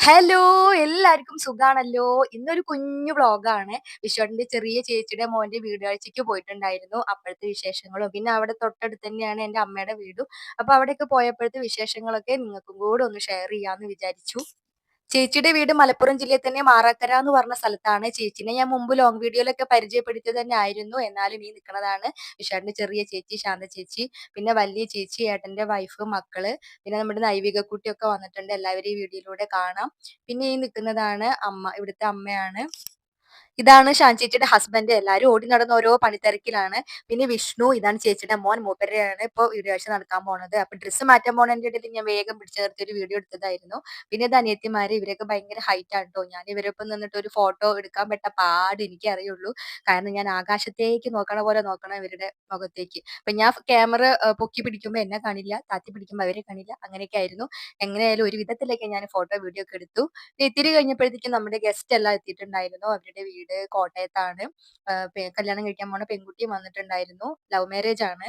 Hello! എല്ലാവർക്കും സുഖാണല്ലോ? ഇന്നൊരു കുഞ്ഞു വ്ളോഗാണ് വിശ്വട്ടിന്റെ ചെറിയ ചേച്ചിയുടെ മോന്റെ വീട് കാഴ്ചയ്ക്ക് പോയിട്ടുണ്ടായിരുന്നു. അപ്പോഴത്തെ വിശേഷങ്ങളും പിന്നെ അവിടെ തൊട്ടടുത്ത് തന്നെയാണ് എന്റെ അമ്മയുടെ വീടും. അപ്പൊ അവിടെയൊക്കെ പോയപ്പോഴത്തെ വിശേഷങ്ങളൊക്കെ നിങ്ങൾക്കും കൂടെ ഒന്ന് ഷെയർ ചെയ്യാന്ന് വിചാരിച്ചു. ചേച്ചിയുടെ വീട് മലപ്പുറം ജില്ലയിൽ തന്നെ മാറാക്കര എന്ന് പറഞ്ഞ സ്ഥലത്താണ്. ചേച്ചിനെ ഞാൻ മുമ്പ് ലോങ് വീഡിയോയിലൊക്കെ പരിചയപ്പെടുത്തി തന്നെ ആയിരുന്നു. എന്നാലും ഈ നിൽക്കുന്നതാണ് വിഷാടിന്റെ ചെറിയ ചേച്ചി ശാന്ത ചേച്ചി. പിന്നെ വലിയ ചേച്ചി, ഏട്ടന്റെ വൈഫ്, മക്കൾ, പിന്നെ നമ്മുടെ നൈവിക കുട്ടിയൊക്കെ വന്നിട്ടുണ്ട്. എല്ലാവരും ഈ വീഡിയോയിലൂടെ കാണാം. പിന്നെ ഈ നിൽക്കുന്നതാണ് അമ്മ. ഇവിടുത്തെ അമ്മയാണ്. ഇതാണ് ഷാൻ ചേച്ചിയുടെ ഹസ്ബൻഡ്. എല്ലാവരും ഓടി നടന്ന ഓരോ പണിത്തിരക്കിലാണ്. പിന്നെ വിഷ്ണു ഇതാണ് ചേച്ചിയുടെ മോൻ. മൂപ്പരെയാണ് ഇപ്പൊ വീഡിയോ ആഴ്ച നടക്കാൻ പോണത്. അപ്പൊ ഡ്രസ്സ് മാറ്റാൻ പോണതിന്റെ ഇടയിൽ ഞാൻ വേഗം പിടിച്ചു നിർത്തി ഒരു വീഡിയോ എടുത്തതായിരുന്നു. പിന്നെ ഇത് അനിയത്തിമാര് ഇവരൊക്കെ ഭയങ്കര ഹൈറ്റ് ആണ് കേട്ടോ ഞാൻ ഇവരൊപ്പം നിന്നിട്ട് ഒരു ഫോട്ടോ എടുക്കാൻ പെട്ട പാട് എനിക്ക് അറിയുള്ളൂ. കാരണം ഞാൻ ആകാശത്തേക്ക് നോക്കണ പോലെ നോക്കണം ഇവരുടെ മുഖത്തേക്ക്. അപ്പൊ ഞാൻ ക്യാമറ പൊക്കി പിടിക്കുമ്പോൾ എന്നെ കാണില്ല, താത്തി പിടിക്കുമ്പോൾ അവരെ കാണില്ല. അങ്ങനെയൊക്കെ ആയിരുന്നു. എങ്ങനെയായാലും ഒരു വിധത്തിലൊക്കെ ഞാൻ ഫോട്ടോ വീഡിയോ ഒക്കെ എടുത്തു. ഇത്തിരി കഴിഞ്ഞപ്പോഴത്തേക്കും നമ്മുടെ ഗസ്റ്റ് എല്ലാം എത്തിയിട്ടുണ്ടായിരുന്നു. അവരുടെ വീട് കോട്ടയത്താണ്. കല്യാണം കഴിക്കാൻ പോണ പെൺകുട്ടിയും വന്നിട്ടുണ്ടായിരുന്നു. ലവ് മാരേജ് ആണ്.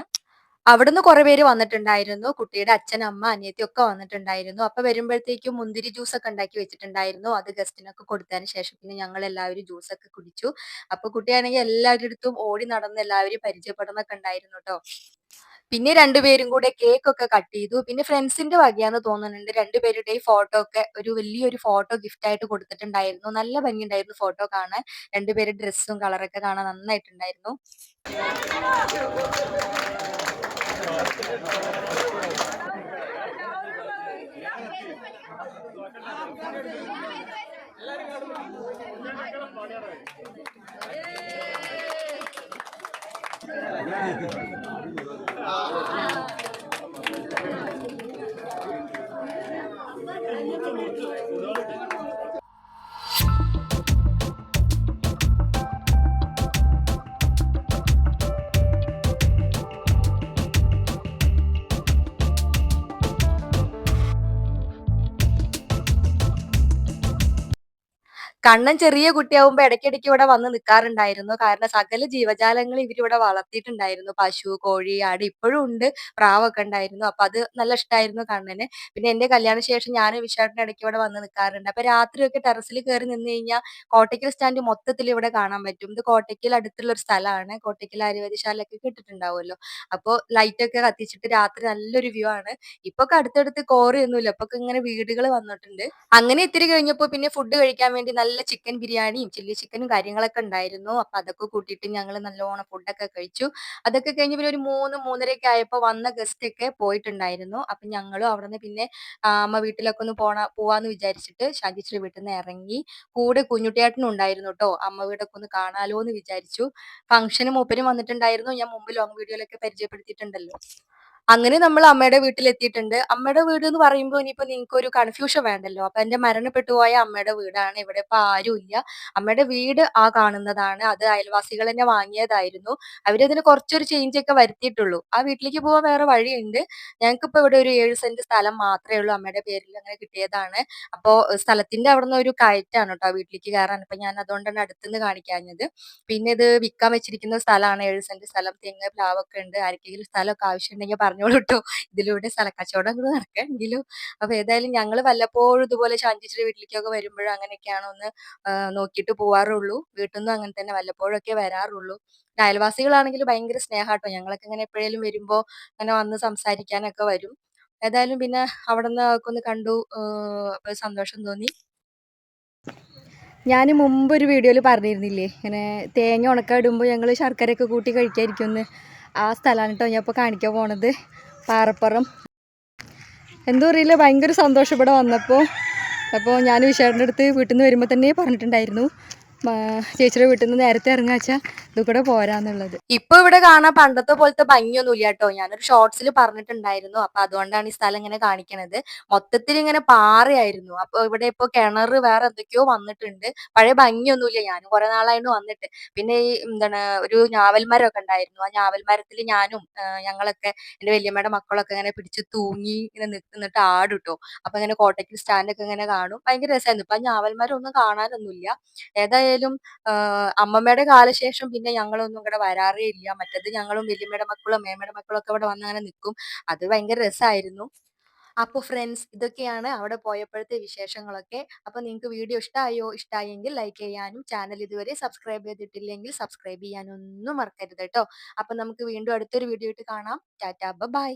അവിടുന്ന് കുറെ പേര് വന്നിട്ടുണ്ടായിരുന്നു. കുട്ടിയുടെ അച്ഛൻ, അമ്മ, അനിയത്തി ഒക്കെ വന്നിട്ടുണ്ടായിരുന്നു. അപ്പൊ വരുമ്പോഴത്തേക്കും മുന്തിരി ജ്യൂസ് ഒക്കെ ഉണ്ടാക്കി വെച്ചിട്ടുണ്ടായിരുന്നു. അത് ഗസ്റ്റിനൊക്കെ കൊടുത്തതിന് ശേഷം പിന്നെ ഞങ്ങൾ എല്ലാവരും ജ്യൂസ് ഒക്കെ കുടിച്ചു. അപ്പൊ കുട്ടിയാണെങ്കിൽ എല്ലാവരുടെ അടുത്തും ഓടി നടന്ന് എല്ലാവരും പരിചയപ്പെടുന്നൊക്കെ ഉണ്ടായിരുന്നു ട്ടോ. പിന്നെ രണ്ടുപേരും കൂടെ കേക്ക് ഒക്കെ കട്ട് ചെയ്തു. പിന്നെ ഫ്രണ്ട്സിന്റെ വകയാന്ന് തോന്നുന്നുണ്ട്. രണ്ടുപേരുടെയും ഫോട്ടോ ഒക്കെ ഒരു വലിയൊരു ഫോട്ടോ ഗിഫ്റ്റ് ആയിട്ട് കൊടുത്തിട്ടുണ്ടായിരുന്നു. നല്ല ഭംഗിയുണ്ടായിരുന്നു ഫോട്ടോ കാണാൻ. രണ്ടുപേരുടെ ഡ്രസ്സും കളറൊക്കെ കാണാൻ നന്നായിട്ടുണ്ടായിരുന്നു. Thank you. കണ്ണൻ ചെറിയ കുട്ടിയാവുമ്പോ ഇടയ്ക്കിടയ്ക്ക് ഇവിടെ വന്ന് നിൽക്കാറുണ്ടായിരുന്നു. കാരണം സകല ജീവജാലങ്ങൾ ഇവരിവിടെ വളർത്തിയിട്ടുണ്ടായിരുന്നു. പശു, കോഴി, ആട് ഇപ്പോഴും ഉണ്ട്. പ്രാവൊക്കെ ഉണ്ടായിരുന്നു. അപ്പൊ അത് നല്ല ഇഷ്ടമായിരുന്നു കണ്ണന്. പിന്നെ എന്റെ കല്യാണ ശേഷം ഞാൻ വിശാഖേട്ടനും ഇടയ്ക്ക് ഇവിടെ വന്ന് നിൽക്കാറുണ്ട്. അപ്പൊ രാത്രിയൊക്കെ ടെറസിൽ കയറി നിന്ന് കഴിഞ്ഞാൽ കോട്ടയ്ക്കൽ സ്റ്റാൻഡ് മൊത്തത്തിൽ ഇവിടെ കാണാൻ പറ്റും. ഇത് കോട്ടയ്ക്കൽ അടുത്തുള്ള ഒരു സ്ഥലമാണ്. കോട്ടയ്ക്കൽ ആര്യവൈദ്യശാലയൊക്കെ കിട്ടിട്ടുണ്ടാവുമല്ലോ അപ്പൊ ലൈറ്റ് ഒക്കെ കത്തിച്ചിട്ട് രാത്രി നല്ലൊരു വ്യൂ ആണ്. ഇപ്പൊ അടുത്തടുത്ത് കോറിയൊന്നുമില്ല. ഇപ്പൊ ഇങ്ങനെ വീടുകൾ വന്നിട്ടുണ്ട്. അങ്ങനെ ഇത്തിരി കഴിഞ്ഞപ്പോ പിന്നെ ഫുഡ് കഴിക്കാൻ വേണ്ടി നല്ല ചിക്കൻ ബിരിയാണിയും ചില്ലി ചിക്കനും കാര്യങ്ങളൊക്കെ ഉണ്ടായിരുന്നു. അപ്പൊ അതൊക്കെ കൂട്ടിയിട്ട് ഞങ്ങൾ നല്ലോണം ഫുഡൊക്കെ കഴിച്ചു. അതൊക്കെ കഴിഞ്ഞ് പിന്നെ ഒരു 3, 3:30 ആയപ്പോ വന്ന ഗസ്റ്റ് ഒക്കെ പോയിട്ടുണ്ടായിരുന്നു. അപ്പൊ ഞങ്ങളും അവിടുന്ന് പിന്നെ അമ്മ വീട്ടിലൊക്കെ ഒന്ന് പോണ പോവാന്ന് വിചാരിച്ചിട്ട് ശാന്തിശ്രീ വീട്ടിൽ നിന്ന് ഇറങ്ങി. കൂടെ കുഞ്ഞുട്ടിയാട്ടനും ഉണ്ടായിരുന്നു കേട്ടോ അമ്മ വീടൊക്കെ ഒന്ന് കാണാലോ എന്ന് വിചാരിച്ചു. ഫംഗ്ഷന് മൂപ്പരും വന്നിട്ടുണ്ടായിരുന്നു. ഞാൻ മുമ്പ് ലോങ് വീഡിയോയിലൊക്കെ പരിചയപ്പെടുത്തിയിട്ടുണ്ടല്ലോ. അങ്ങനെ നമ്മൾ അമ്മയുടെ വീട്ടിലെത്തിയിട്ടുണ്ട്. അമ്മയുടെ വീട് എന്ന് പറയുമ്പോൾ ഇനിയിപ്പോ നിങ്ങൾക്കൊരു കൺഫ്യൂഷൻ വേണ്ടല്ലോ. അപ്പൊ എന്റെ മരണപ്പെട്ടു പോയ അമ്മയുടെ വീടാണ്. ഇവിടെ ഇപ്പൊ ആരുമില്ല. അമ്മയുടെ വീട് ആ കാണുന്നതാണ്. അത് അയൽവാസികൾ തന്നെ വാങ്ങിയതായിരുന്നു. അവരതിന് കുറച്ചൊരു ചേഞ്ച് ഒക്കെ വരുത്തിയിട്ടുള്ളൂ. ആ വീട്ടിലേക്ക് പോകാൻ വേറെ വഴിയുണ്ട്. ഞങ്ങൾക്ക് ഇപ്പൊ ഇവിടെ ഒരു ഏഴ് സെന്റ് സ്ഥലം മാത്രമേ ഉള്ളൂ. അമ്മയുടെ പേരിൽ അങ്ങനെ കിട്ടിയതാണ്. അപ്പോ സ്ഥലത്തിന്റെ അവിടുന്ന് ഒരു കയറ്റാണ് കേട്ടോ വീട്ടിലേക്ക് കയറാൻ. അപ്പൊ ഞാൻ അതുകൊണ്ടാണ് അടുത്തുനിന്ന് കാണിക്കാഞ്ഞത്. പിന്നെ ഇത് വിൽക്കാൻ വെച്ചിരിക്കുന്ന സ്ഥലമാണ് ഏഴ് സെന്റ് സ്ഥലം. തെങ്ങ്, പ്ലാവൊക്കെ ഉണ്ട്. ആർക്കെങ്കിലും സ്ഥലമൊക്കെ ആവശ്യമുണ്ടെങ്കിൽ പറഞ്ഞോളൂ കേട്ടോ ഇതിലൂടെ സ്ഥലക്കച്ചവടം കൂടെ നടക്കണമെങ്കിലും അപ്പൊ ഏതായാലും ഞങ്ങൾ വല്ലപ്പോഴും ഇതുപോലെ ശാന്തിച്ചിരി വീട്ടിലേക്കൊക്കെ വരുമ്പോഴും അങ്ങനെയൊക്കെയാണ് ഒന്ന് നോക്കിയിട്ട് പോവാറുള്ളൂ. നിന്നും അങ്ങനെ തന്നെ വല്ലപ്പോഴൊക്കെ വരാറുള്ളൂ. അയൽവാസികളാണെങ്കിലും ഭയങ്കര സ്നേഹാട്ടോ. ഞങ്ങളൊക്കെ ഇങ്ങനെ എപ്പോഴേലും വരുമ്പോ അങ്ങനെ വന്ന് സംസാരിക്കാനൊക്കെ വരും. ഏതായാലും പിന്നെ അവിടെ നിന്ന് ഒന്ന് കണ്ടു. സന്തോഷം തോന്നി. ഞാൻ മുമ്പ് ഒരു വീഡിയോയിൽ പറഞ്ഞിരുന്നില്ലേ ഇങ്ങനെ തേങ്ങ ഉണക്കം ഇടുമ്പോൾ ഞങ്ങൾ ശർക്കരയൊക്കെ കൂട്ടി കഴിക്കാതിരിക്കുമെന്ന്. ആ സ്ഥലമാണ് കേട്ടോ ഞാൻ ഇപ്പോൾ കാണിക്കാൻ പോണത്. പാറപ്പുറം. എന്തോ അറിയില്ല ഭയങ്കര സന്തോഷം ഇവിടെ വന്നപ്പോൾ. അപ്പോൾ ഞാൻ വിശാലിന്റെ അടുത്ത് വീട്ടിൽ നിന്ന് വരുമ്പോൾ തന്നെ പറഞ്ഞിട്ടുണ്ടായിരുന്നു. ചേച്ചിയുടെ വീട്ടിൽ നിന്ന് നേരത്തെ ഇറങ്ങുക വെച്ചാൽ ഇത് പോരാന്നുള്ളത്. ഇപ്പൊ ഇവിടെ കാണാൻ പണ്ടത്തെ പോലത്തെ ഭംഗിയൊന്നും ഇല്ല കേട്ടോ ഞാനൊരു ഷോർട്സിൽ പറഞ്ഞിട്ടുണ്ടായിരുന്നു. അപ്പൊ അതുകൊണ്ടാണ് ഈ സ്ഥലം ഇങ്ങനെ കാണിക്കണത്. മൊത്തത്തിൽ ഇങ്ങനെ പാറയായിരുന്നു. അപ്പൊ ഇവിടെ ഇപ്പൊ കിണർ വേറെ എന്തൊക്കെയോ വന്നിട്ടുണ്ട്. പഴയ ഭംഗിയൊന്നുമില്ല. ഞാനും കുറെ നാളായിരുന്നു വന്നിട്ട്. പിന്നെ ഈ എന്താണ് ഒരു ഞാവൽ മരമൊക്കെ ഉണ്ടായിരുന്നു. ആ ഞാവൽ മരത്തിൽ ഞാനും ഞങ്ങളൊക്കെ എന്റെ വല്യമ്മയുടെ മക്കളൊക്കെ ഇങ്ങനെ പിടിച്ച് തൂങ്ങി ഇങ്ങനെ നിന്നിട്ട് ആടുട്ടോ അപ്പൊ ഇങ്ങനെ കോട്ടയ്ക്ക് സ്റ്റാൻഡൊക്കെ ഇങ്ങനെ കാണും. ഭയങ്കര രസമായിരുന്നു. ഇപ്പൊ ആ ഞാവൽ മരം ഒന്നും കാണാനൊന്നുമില്ല. ഏതായാലും ആഹ് അമ്മമ്മയുടെ കാലശേഷം പിന്നെ ഞങ്ങളൊന്നും ഇവിടെ വരാറേ ഇല്ല. മറ്റേത് ഞങ്ങളും വലിയമ്മയുടെ മക്കളും മേമ്മയുടെ മക്കളും ഒക്കെ ഇവിടെ വന്ന് അങ്ങനെ നിൽക്കും. അത് ഭയങ്കര രസമായിരുന്നു. അപ്പൊ ഫ്രണ്ട്സ് ഇതൊക്കെയാണ് അവിടെ പോയപ്പോഴത്തെ വിശേഷങ്ങളൊക്കെ. അപ്പൊ നിങ്ങൾക്ക് വീഡിയോ ഇഷ്ടമായോ ഇഷ്ടമായെങ്കിൽ ലൈക്ക് ചെയ്യാനും ചാനൽ ഇതുവരെ സബ്സ്ക്രൈബ് ചെയ്തിട്ടില്ലെങ്കിൽ സബ്സ്ക്രൈബ് ചെയ്യാനൊന്നും മറക്കരുത് കേട്ടോ അപ്പൊ നമുക്ക് വീണ്ടും അടുത്തൊരു വീഡിയോ ഇട്ട് കാണാം. Tata bye.